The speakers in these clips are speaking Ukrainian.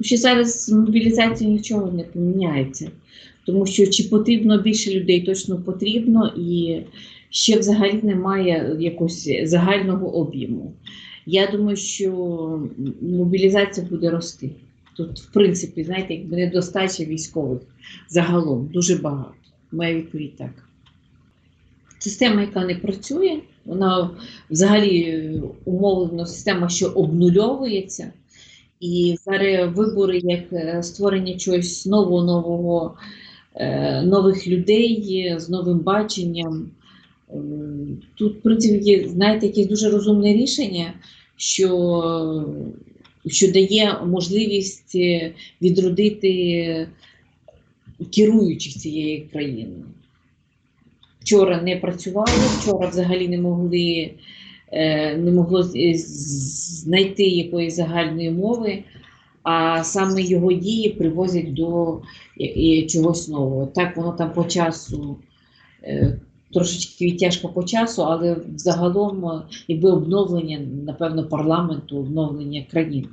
що зараз з мобілізацією нічого не поміняється. Тому що чи потрібно більше людей, точно потрібно, і ще взагалі немає якогось загального об'єму. Я думаю, що мобілізація буде рости. Тут, в принципі, знаєте, якби недостача військових загалом дуже багато. Моя відповідь так. Система, яка не працює, вона взагалі е, умовлена система, що обнульовується. І зараз вибори як е, створення чогось нового, нового, е, нових людей е, з новим баченням. Ем, Тут, в принципі, є, знаєте, якесь дуже розумне рішення, що, що дає можливість відродити керуючих цієї країни. Вчора не працювали, вчора взагалі не могли не могло з- знайти якоїсь загальної мови, а саме його дії привозять до і чогось нового. Так воно там по часу е, трошечки відтяжко по часу, але загалом е, якби обновлення, напевно, парламенту, обновлення країни.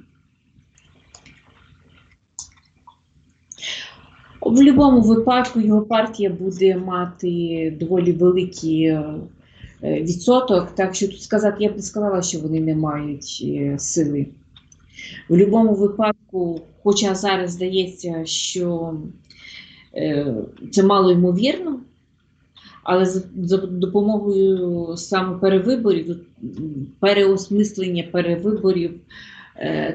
В будь-якому випадку його партія буде мати доволі великий е, е, відсоток, так що тут сказати, я б не сказала, що вони не мають е, сили. В будь-якому випадку, хоча зараз здається, що е, це мало ймовірно, але за, допомогою саме перевиборів, переосмислення перевиборів, е,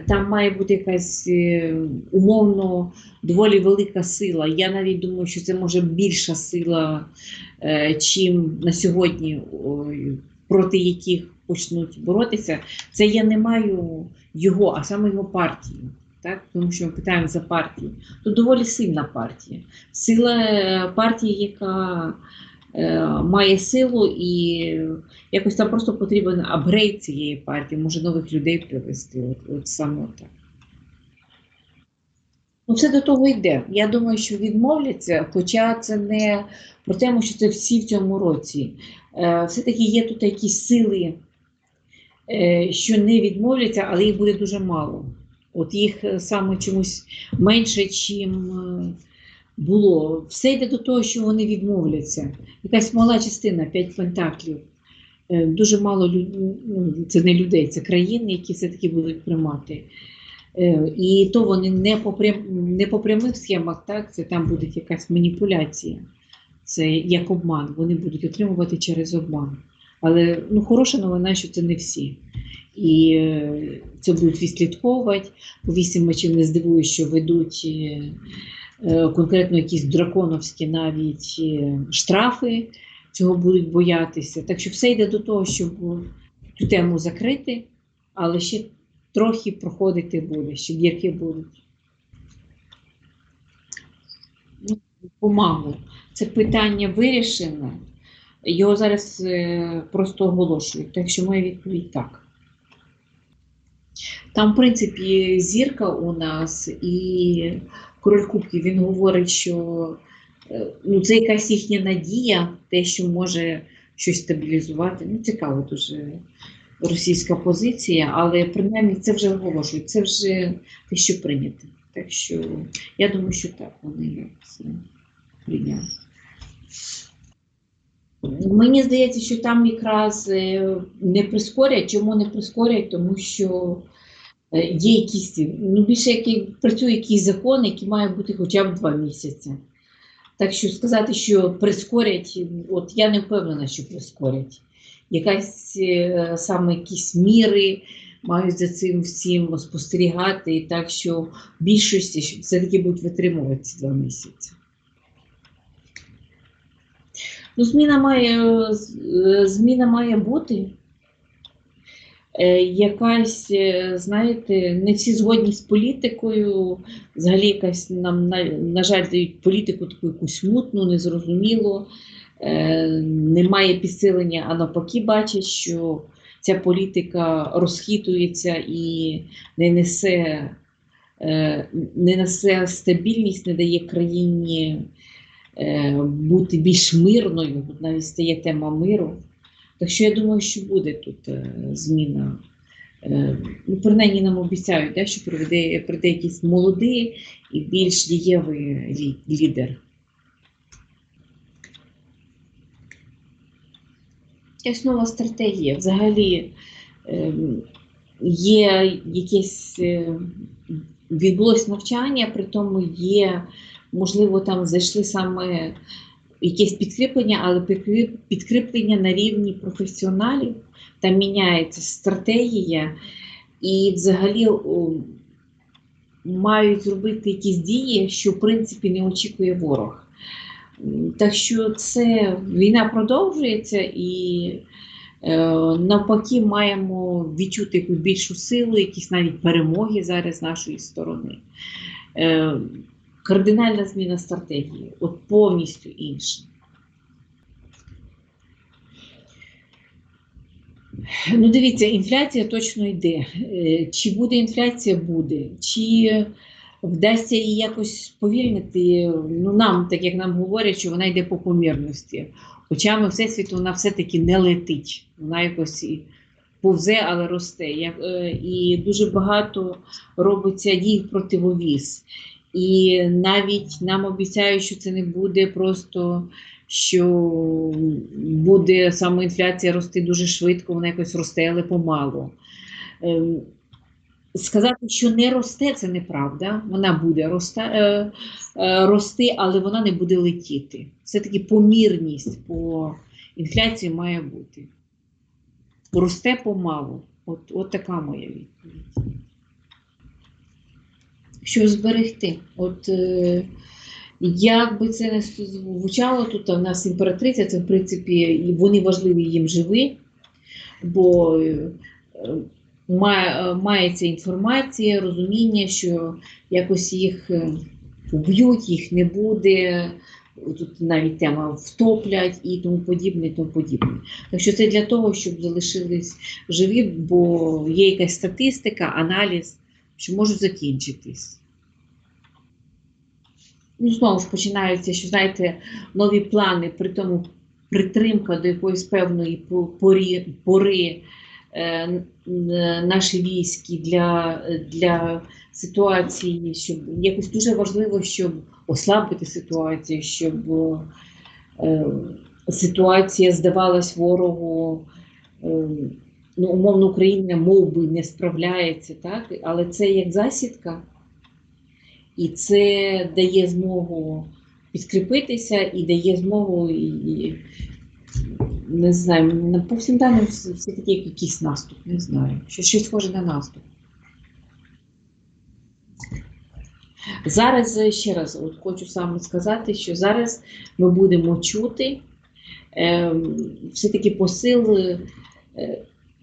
там має бути якась е, умовно доволі велика сила. Я навіть думаю, що це може більша сила, е, чим на сьогодні, проти яких почнуть боротися. Це я не маю його, а саме його партію. Так? Тому що ми питаємо за партію. То доволі сильна партія. Сила е, партії, яка е, має силу, і якось там просто потрібен апгрейд цієї партії, може нових людей привести. От, от саме так. Ну, все до того йде. Я думаю, що відмовляться, хоча це не про те, що це всі в цьому році. Е, все-таки є тут якісь сили, е, що не відмовляться, але їх буде дуже мало. От їх е, саме чомусь менше, чим е, було. Все йде до того, що вони відмовляться. Якась мала частина, п'ять пентаклів. Е, Дуже мало людей, ну, це не людей, це країни, які все-таки будуть приймати. Е, І то вони не по, прям, не по прямих схемах, так, це там буде якась маніпуляція. Це як обман. Вони будуть отримувати через обман. Але ну, хороша новина, що це не всі. І е, це будуть відслідковувати. По вісім мечів не здивуюсь, що ведуть конкретно якісь драконовські навіть е, штрафи, цього будуть боятися. Так що все йде до того, щоб цю тему закрити, але ще трохи проходити буде, ще дірки будуть. Ну, Помалу. Це питання вирішено. Його зараз е, просто оголошують. Так що моя відповідь так. Там, в принципі, зірка у нас і король Кубків він говорить, що е, ну, це якась їхня надія, те, що може щось стабілізувати. Ну, цікаво дуже російська позиція, але принаймні це вже оголошують, це вже те, що прийнято. Так що я думаю, що так вони це прийняли. Мені здається, що там якраз е, не прискорять. Чому не прискорять? Тому що є якісь, ну більше який працює якийсь закон, який має бути хоча б два місяці. Так що сказати, що прискорять, от я не впевнена, що прискорять. Якась е, саме якісь міри мають за цим всім спостерігати, так що в більшості все-таки будуть витримувати ці два місяці. Ну, зміна має, е, зміна має бути. Е, Якась, е, знаєте, не всі згодні з політикою. Взагалі, якась нам, на, жаль, дають політику таку якусь мутну, незрозумілу. Е, Немає підсилення, а навпаки, бачать, що ця політика розхитується і не несе, не несе стабільність, не дає країні бути більш мирною. Навіть стає тема миру. Так що я думаю, що буде тут е, зміна Е, Ну, принаймні нам обіцяють, да, що прийде, прийде якийсь молодий і більш дієвий лі- лідер. Якась нова стратегія. Взагалі ем, є якесь е, відбулось навчання, при тому є, можливо, там зайшли саме якесь підкріплення, але підкріплення на рівні професіоналів. Там міняється стратегія, і взагалі мають зробити якісь дії, що в принципі не очікує ворог. Так що це війна продовжується і е, навпаки маємо відчути якусь більшу силу, якісь навіть перемоги зараз з нашої сторони. Кардинальна зміна стратегії, от повністю інша. Ну, дивіться, інфляція точно йде. Е, Чи буде інфляція? Буде. Чи вдасться її якось сповільнити? Ну, нам, так як нам говорять, що вона йде по помірності. Очами Всесвіту вона все-таки не летить. Вона якось і повзе, але росте. Е, І дуже багато робиться дій противовіз. І навіть нам обіцяють, що це не буде просто що буде саме інфляція рости дуже швидко, вона якось росте, але помалу. Ем, Сказати, що не росте, це неправда. Вона буде рости, е, е, рости, але вона не буде летіти. Все-таки помірність по інфляції має бути. Росте помалу. От, от така моя відповідь. Що зберегти? От е, як би це не звучало, тут у нас імператриця, це в принципі вони важливі їм живі, бо е, має, мається інформація, розуміння, що якось їх е, вб'ють, їх не буде. Тут навіть тема втоплять і тому подібне, і тому подібне. Так що це для того, щоб залишились живі, бо є якась статистика, аналіз, що можуть закінчитись. Ну, знову ж починаються, що знаєте, нові плани, при тому притримка до якоїсь певної по- порі, пори е, н- наші військи для, для ситуації, щоб якось дуже важливо, щоб ослабити ситуацію, щоб е, ситуація здавалась ворогу. Е, ну, умовно, Україна мов би не справляється, так? але це як засідка. І це дає змогу підкріпитися і дає змогу, і, не знаю, на- по всім даним все- все-таки якийсь наступ, не знаю. Що щось схоже на наступ. Зараз е, ще раз от хочу саме сказати, що зараз ми будемо чути е, все-таки посил, е,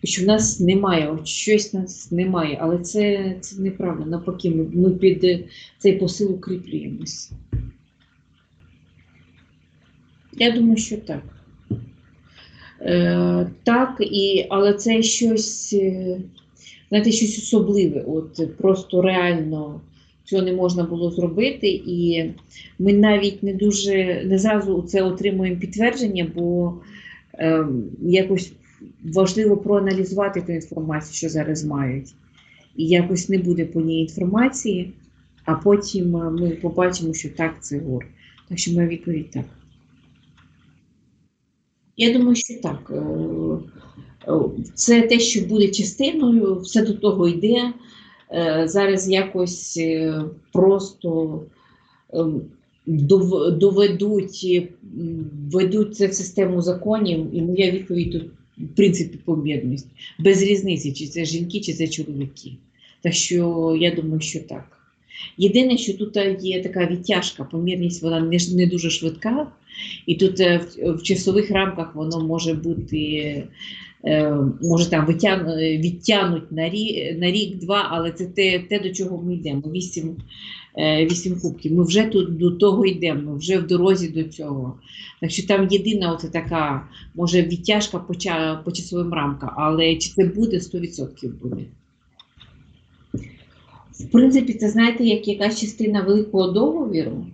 що в нас немає, от щось нас немає, але це, це неправда. Навпаки, ми, ми під е, цей посил укріплюємось. Я думаю, що так. Е, так, і, але це щось, е, знаєте, щось особливе. От просто реально цього не можна було зробити. І ми навіть не дуже не зразу це отримуємо підтвердження, бо е, якось важливо проаналізувати ту інформацію, що зараз мають. І якось не буде по ній інформації, а потім е, ми побачимо, що так це гор. Так що моя відповідь так. Я думаю, що так. Е, е, Це те, що буде частиною, все до того йде. Зараз якось просто ем, доведуть, ведуть це в систему законів, і моя відповідь тут, в принципі, помірність. Без різниці, чи це жінки, чи це чоловіки. Так що я думаю, що так. Єдине, що тут є така відтяжка, помірність вона не, не дуже швидка, і тут е, в, в часових рамках воно може бути, е, може там витяг, е, відтягнуть на рік, на рік-два, але це те, те, до чого ми йдемо. Вісім, е, вісім кубків. Ми вже тут до того йдемо, ми вже в дорозі до цього. Так що там єдина оце така, може, відтяжка по, по часовим рамкам, але чи це буде 100% буде. В принципі, це знаєте, як якась частина великого договіру.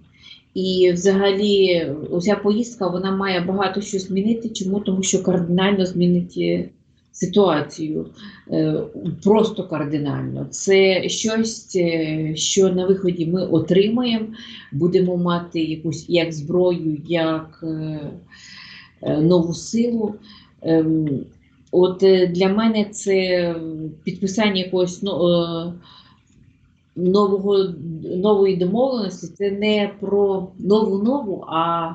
І взагалі, оця поїздка вона має багато що змінити. Чому? Тому що кардинально змінить е, ситуацію е, просто кардинально. Це щось, е, що на виході ми отримаємо, будемо мати якусь як зброю, як е, нову силу. Ем, От для мене це підписання якогось ну, нового, нової домовленості. Це не про нову нову, а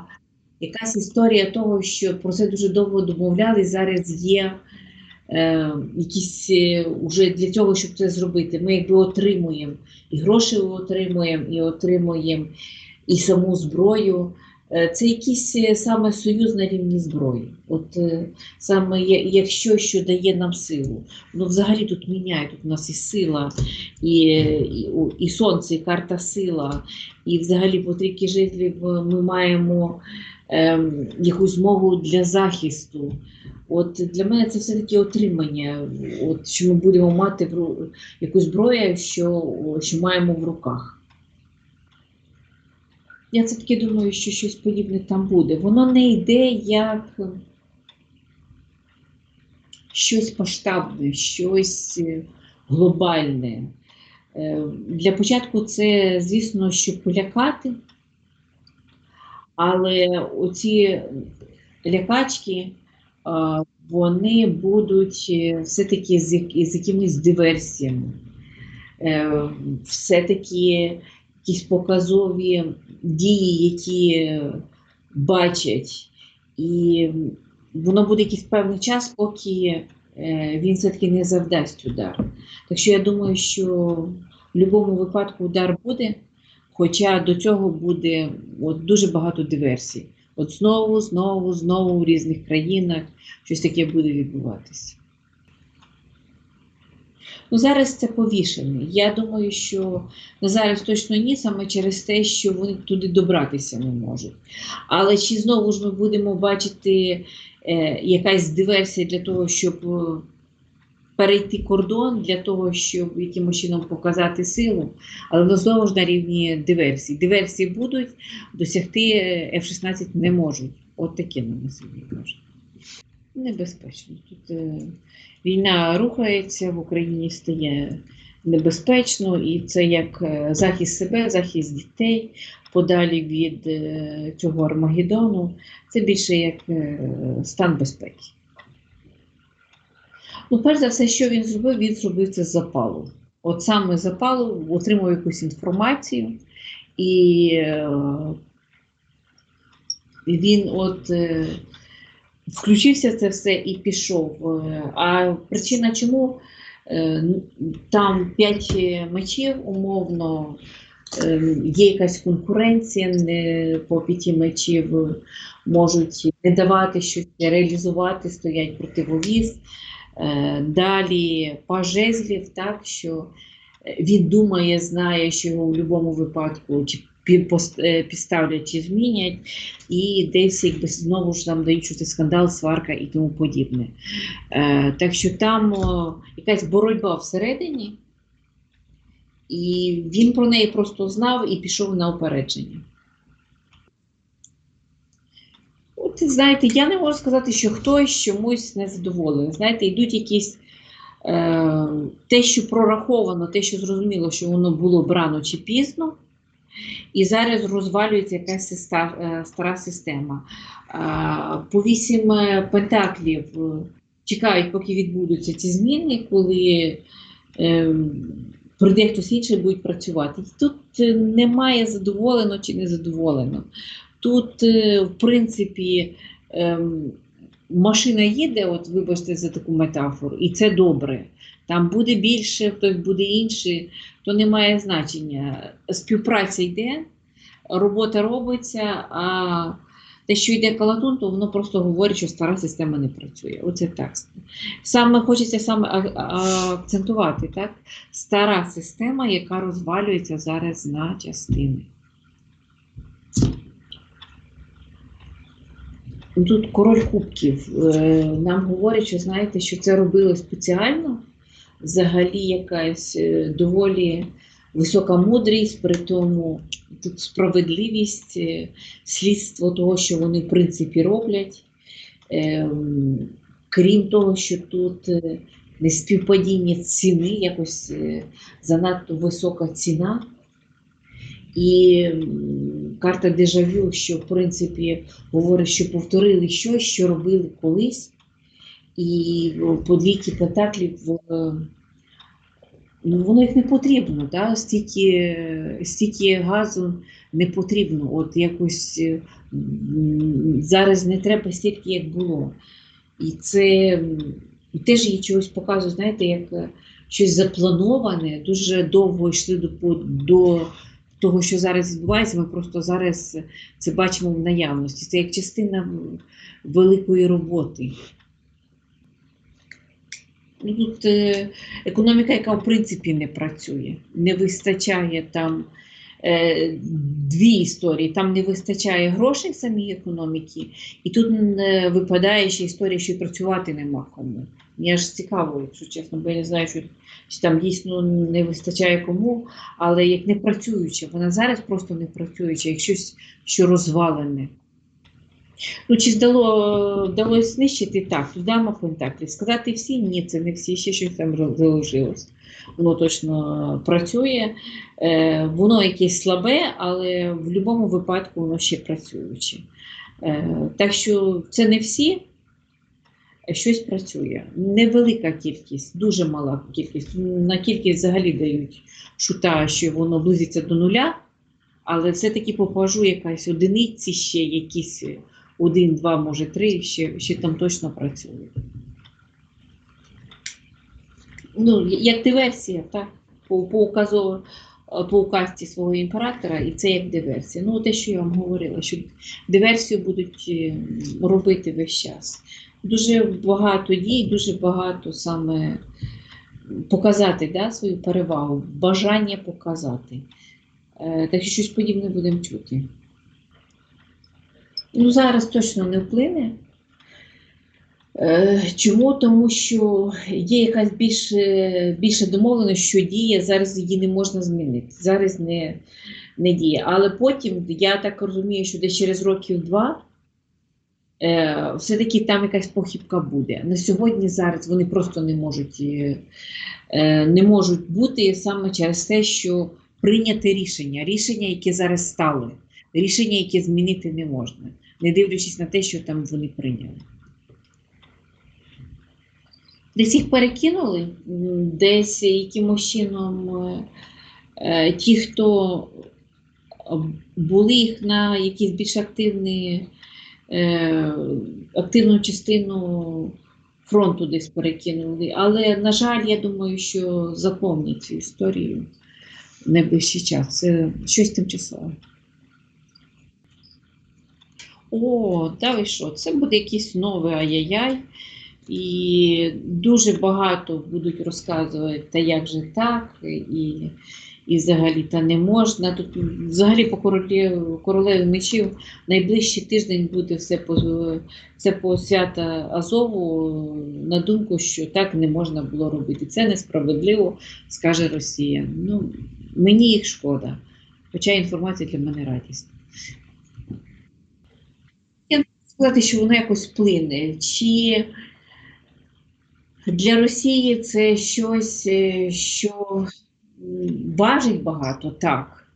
якась історія того, що про це дуже довго домовляли. Зараз є якісь е, уже для цього, щоб це зробити. Ми якби отримуємо і гроші отримуємо, і отримуємо і саму зброю. Е, Це якийсь е, саме союз на рівні зброї. От е, саме якщо що дає нам силу, воно взагалі тут міняє. Тут у нас і сила, і, і, і сонце, і карта сила, і взагалі по трійки житлів е, ми маємо якусь змогу для захисту. От для мене це все-таки отримання, от, що ми будемо мати в якусь зброю, що, що маємо в руках. Я все таки думаю, що щось подібне там буде. Воно не йде як щось масштабне, щось е, глобальне. Е, Для початку це, звісно, щоб полякати, але оці лякачки, вони будуть е, все-таки з, якимись диверсіями. Е, Все-таки якісь показові дії, які е, бачать, і воно буде якийсь певний час, поки е, він все-таки не завдасть удар. Так що я думаю, що в будь-якому випадку удар буде, хоча до цього буде от, дуже багато диверсій. От знову, знову, знову в різних країнах щось таке буде відбуватися. Ну, зараз це повішене. Я думаю, що на зараз точно ні, саме через те, що вони туди добратися не можуть. Але чи знову ж ми будемо бачити е, якась диверсія для того, щоб е, перейти кордон, для того, щоб якимось чином показати силу, але воно знову ж на рівні диверсій. Диверсії будуть, досягти е, F-16 не можуть. От таке на сьогодні кажуть. Небезпечно. Тут е, війна рухається, в Україні стає небезпечно, і це як е, захист себе, захист дітей подалі від е, цього Армагеддону. Це більше як стан безпеки. Ну, перш за все, що він зробив, він зробив це з запалу. От саме запалу отримав якусь інформацію, і е, він от. е, включився це все і пішов. Е, А причина чому е, там п'ять мечів, умовно, е, є якась конкуренція, не по п'яті мечів можуть не давати щось реалізувати, стоять противовіз. Е, Далі паж жезлів, так що він думає, знає, що його в будь-якому випадку е, підставлять, чи змінять, і десь якби знову ж нам дають це скандал, сварка і тому подібне. Е, так що там якась боротьба всередині, і він про неї просто знав і пішов на опередження. От, знаєте, я не можу сказати, що хтось чомусь незадоволений. Знаєте, йдуть якісь е, те, що прораховано, те, що зрозуміло, що воно було б рано чи пізно. І зараз розвалюється якась siста- е, стара система. Е, По вісім е, пентаклів е, чекають, поки відбудуться ці зміни, коли е, прийде хтось інший буде працювати. Тут е, немає задоволено чи незадоволено. Тут, е, в принципі, ем, машина їде, от вибачте за таку метафору, і це добре. Там буде більше, хтось буде інший, то не має значення. Співпраця йде, робота робиться, а те, що йде калатун, то воно просто говорить, що стара система не працює. Оце так. Саме хочеться саме акцентувати, так? Стара система, яка розвалюється зараз на частини. Тут король кубків. Е, Нам говорять, що знаєте, що це робили спеціально. Взагалі якась е, доволі висока мудрість, при тому тут справедливість, е, слідство того, що вони в принципі роблять. Ем, крім того, що тут е, неспівпадіння ціни, якось занадто висока ціна. І карта дежавю, що в принципі говорить, що повторили щось, що робили колись. І по двійки пентаклів ну, воно їх не потрібно. Да? Стільки, стільки газу не потрібно. От якось зараз не треба стільки, як було. І це теж їй чогось показує, знаєте, як щось заплановане, дуже довго йшли до, до того, що зараз відбувається. Ми просто зараз це бачимо в наявності. Це як частина великої роботи. Ну, Тут е, економіка, яка в принципі не працює, не вистачає там дві історії. Там не вистачає грошей самій економіці, і тут е, випадає ще історія, що й працювати нема кому. Мені аж цікаво, якщо чесно, бо я не знаю, що, що там дійсно не вистачає кому, але як не працююча, вона зараз просто не працююча, як щось, що розвалене. Ну, чи здало, вдалося знищити так, тут дама пентаклів. Сказати всі, ні, це не всі, ще щось там залишилось. Воно точно працює. Е, воно якесь слабе, але в будь-якому випадку воно ще працююче. Е, так що це не всі, щось працює. Невелика кількість, дуже мала кількість. На кількість взагалі дають шута, що воно близиться до нуля, але все-таки попажу якась одиниці ще якісь один, два, може три, ще, ще там точно працюють. Ну, як диверсія, так? По, по, указу, по указці свого імператора, і це як диверсія. Ну, те, що я вам говорила, що диверсію будуть е, робити весь час. Дуже багато дій, дуже багато саме показати да, свою перевагу, бажання показати. Е, Так що щось подібне будемо чути. Ну, зараз точно не вплине. Е, Чому? Тому що є якась більше, більше домовленість, що діє, зараз її не можна змінити. Зараз не, не діє. Але потім, я так розумію, що десь через років два е, все-таки там якась похибка буде. На сьогодні зараз вони просто не можуть, е, не можуть бути саме через те, що прийняте рішення, рішення, яке зараз стали, рішення, яке змінити не можна, не дивлячись на те, що там вони прийняли. Десь їх перекинули, десь якимось чином е, е, ті, хто е, були їх на якісь більш активні, активну частину фронту десь перекинули. Але, на жаль, я думаю, що запомнять цю історію найближчий час. Це щось тимчасове. О, та ви що? Це буде якийсь новий ай-яй-яй. І дуже багато будуть розказувати, та як же так, і, і взагалі та не можна. Тут взагалі по королі, королеві мечів найближчий тиждень буде все по, все по свята Азову на думку, що так не можна було робити. Це несправедливо, скаже Росія. Ну, мені їх шкода, хоча інформація для мене радісна. Сказати, що воно якось вплине. Чи для Росії це щось, е, що важить багато, так.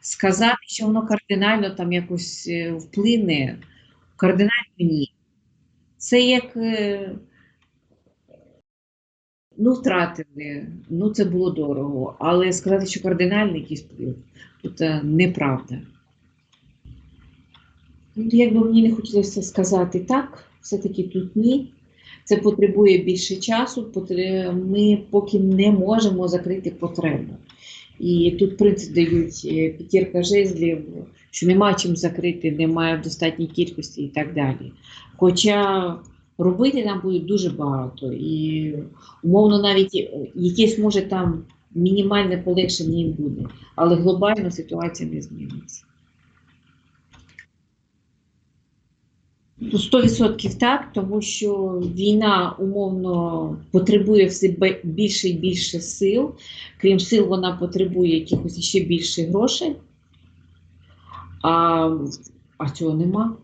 Сказати, що воно кардинально там якось е, вплине, кардинально ні. Це як е, ну, втратили, ну це було дорого, але сказати, що кардинальний якийсь вплив, тут е, неправда. Ну, Якби мені не хотілося сказати так, все-таки тут ні. Це потребує більше часу, ми поки не можемо закрити потребу. І тут принцип дають е, п'ятірка жезлів, що немає чим закрити, немає в достатній кількості і так далі. Хоча робити нам буде дуже багато, і умовно навіть е, якесь може там мінімальне полегшення їм буде, але глобально ситуація не зміниться. 100% так, тому що війна умовно потребує все більше і більше сил. Крім сил, вона потребує якихось ще більше грошей. А, а цього нема.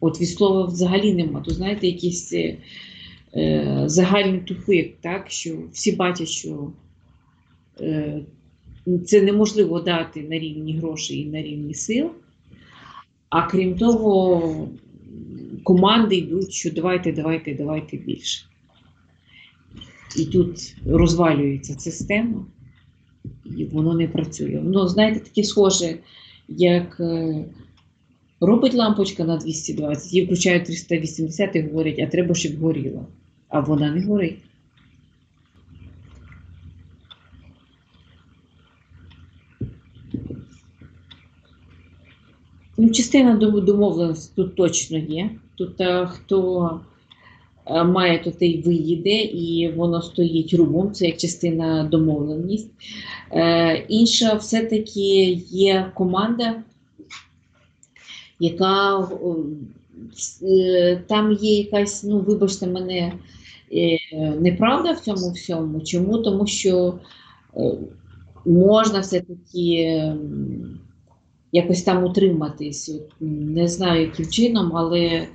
От від слова взагалі нема. То знаєте, якийсь е, е, загальний тупик, так, що всі бачать, що е, це неможливо дати на рівні грошей і на рівні сил. А крім того, команди йдуть, що давайте, давайте, давайте більше. І тут розвалюється система, і воно не працює. Ну, знаєте, таке схоже, як е, робить лампочка на 220, її включають 380 і говорять, а треба, щоб горіла. А вона не горить. Ну, частина домовленості тут точно є. Тут е, хто е, має, то той виїде, і воно стоїть рубом, це як частина домовленість. Е, інша все-таки є команда, яка е, там є якась, ну, вибачте мене, е, неправда в цьому всьому. Чому? Тому що е, можна все-таки. ем, якось там утриматись. Не знаю, яким чином, але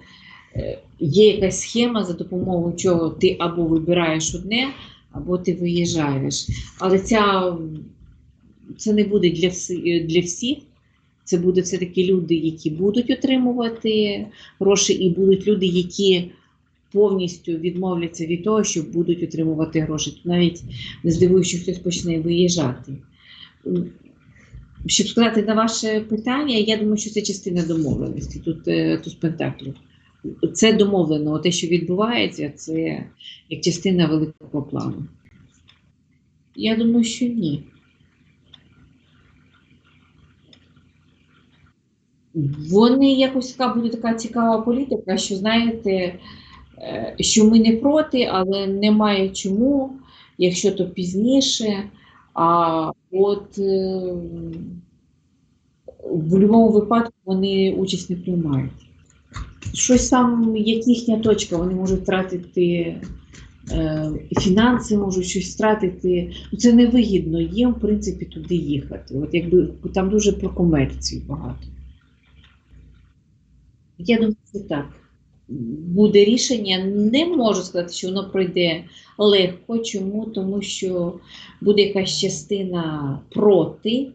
е, є якась схема, за допомогою чого ти або вибираєш одне, або ти виїжджаєш. Але ця, це не буде для, всі- для всіх. Це будуть все-таки люди, які будуть отримувати гроші, і будуть люди, які повністю відмовляться від того, що будуть отримувати гроші. Навіть не здивуюсь, що хтось почне виїжджати. Щоб сказати на ваше питання, я думаю, що це частина домовленості. Тут, е, тут пентаклів. Це домовлено. Те, що відбувається, це як частина великого плану. Я думаю, що ні. Вони якось така буде така цікава політика, що знаєте, е, що ми не проти, але немає чому, якщо то пізніше. А от е, в будь-якому випадку вони участь не приймають. Щось там, як їхня точка, вони можуть втратити е, фінанси, можуть щось втратити. Ну, це невигідно їм, в принципі, туди їхати. От якби там дуже про комерцію багато. Я думаю, що так. Буде рішення. Не можу сказати, що воно пройде легко. Чому? Тому що буде якась частина проти,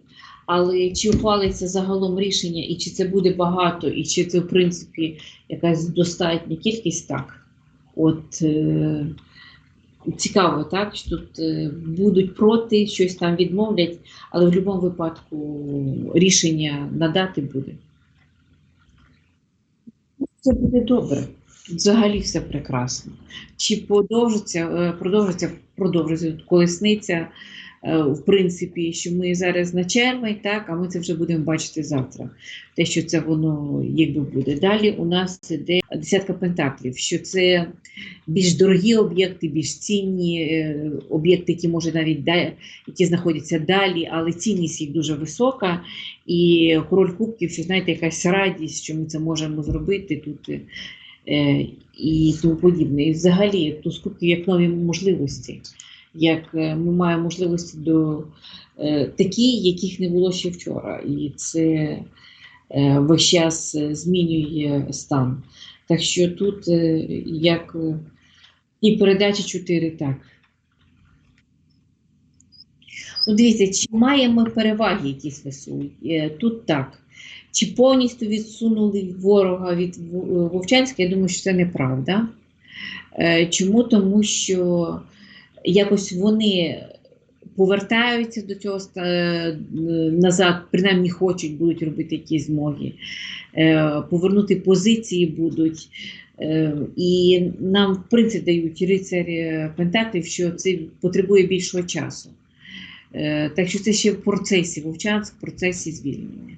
але чи ухвалиться загалом рішення, і чи це буде багато, і чи це, в принципі, якась достатня кількість, так. От е, цікаво, так, що тут е, будуть проти, щось там відмовлять, але в будь-якому випадку рішення надати буде. Це буде добре. Взагалі все прекрасно. Чи продовжиться, е, продовжиться, продовжиться колесниця, в принципі, що ми зараз на червень, так, а ми це вже будемо бачити завтра. Те, що це воно якби буде. Далі у нас іде десятка пентаклів, що це більш дорогі об'єкти, більш цінні е, об'єкти, які може навіть які знаходяться далі, але цінність їх дуже висока. І король кубків, що знаєте, якась радість, що ми це можемо зробити тут. е, е, і тому подібне. І взагалі туз кубків як нові можливості, як е, ми маємо можливості до е, такі, яких не було ще вчора. І це е, весь час змінює стан. Так що тут як і передачі 4 так. Ну, дивіться, чи маємо переваги якісь ВСУ? Тут так. Чи повністю відсунули ворога від Вовчанська? Я думаю, що це неправда. Чому? Тому що якось вони повертаються до цього е, назад, принаймні хочуть, будуть робити якісь змоги, Е, повернути позиції будуть. Е, І нам, в принципі, дають рицарі Пентаклів, що це потребує більшого часу. Так що це ще в процесі Вовчанськ, в процесі звільнення.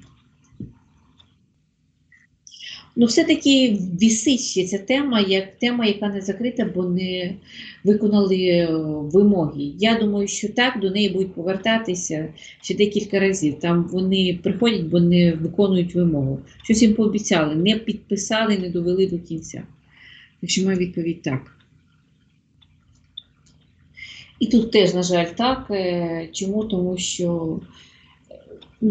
Ну, все-таки вісить ця тема, як тема, яка не закрита, бо не виконали е, вимоги. Я думаю, що так, до неї будуть повертатися ще декілька разів. Там вони приходять, бо не виконують вимогу. Щось їм пообіцяли, не підписали, не довели до кінця. Так що моя відповідь так. І тут теж, на жаль, так. Е, Чому? Тому що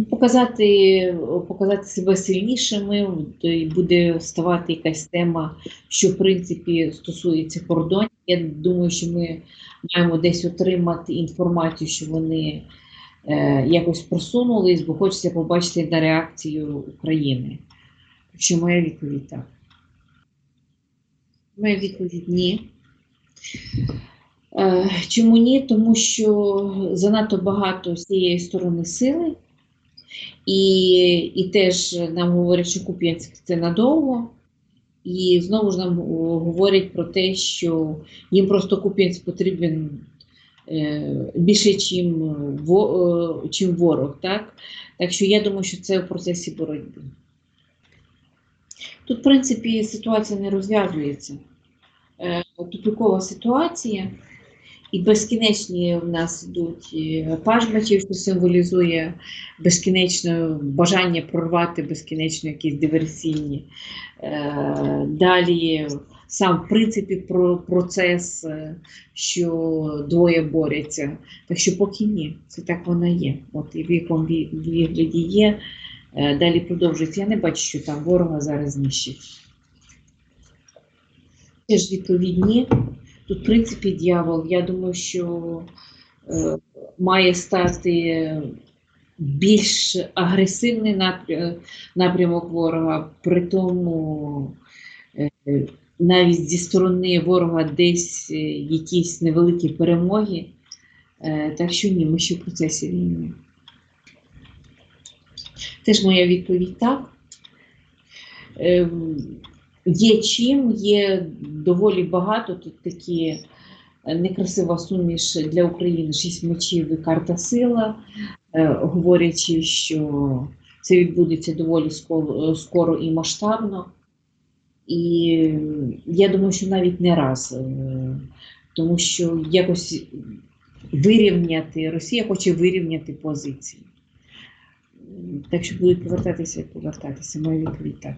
Показати, показати себе сильнішими, й буде ставати якась тема, що в принципі стосується кордонів. Я думаю, що ми маємо десь отримати інформацію, що вони е, якось просунулись, бо хочеться побачити на реакцію України. Що моя відповідь так. Моя відповідь ні. Е, Чому ні? Тому що занадто багато з цієї сторони сили, і, і теж нам говорять, що Куп'янськ це надовго. І знову ж нам говорять про те, що їм просто Куп'янськ потрібен е, більше, чим, е, чим ворог. Так? так що я думаю, що це в процесі боротьби. Тут, в принципі, ситуація не розв'язується. Е, Тупікова ситуація, і безкінечні в нас йдуть е, пажмачі, що символізує безкінечне бажання прорвати безкінечно якісь диверсійні. Е, Далі сам в принципі про процес, е, що двоє борються. Так що поки ні, це так вона є. От і в якому вигляді є. Далі продовжується. Я не бачу, що там ворога зараз знищить. Теж відповідні. Тут, в принципі, дьявол. Я думаю, що е, має стати більш агресивний напря- напрямок ворога, при тому е, навіть зі сторони ворога десь е, якісь невеликі перемоги. Е, так що ні, ми ще в процесі війни. Теж моя відповідь так. Ем, Є чим, є доволі багато. Тут такі е, некрасива суміш для України шість мечів і карта сила, е, говорячи, що це відбудеться доволі скоро, скоро і масштабно. І е, я думаю, що навіть не раз, е, тому що якось вирівняти, Росія хоче вирівняти позиції. Так що будуть повертатися і повертатися. Моя відповідь так.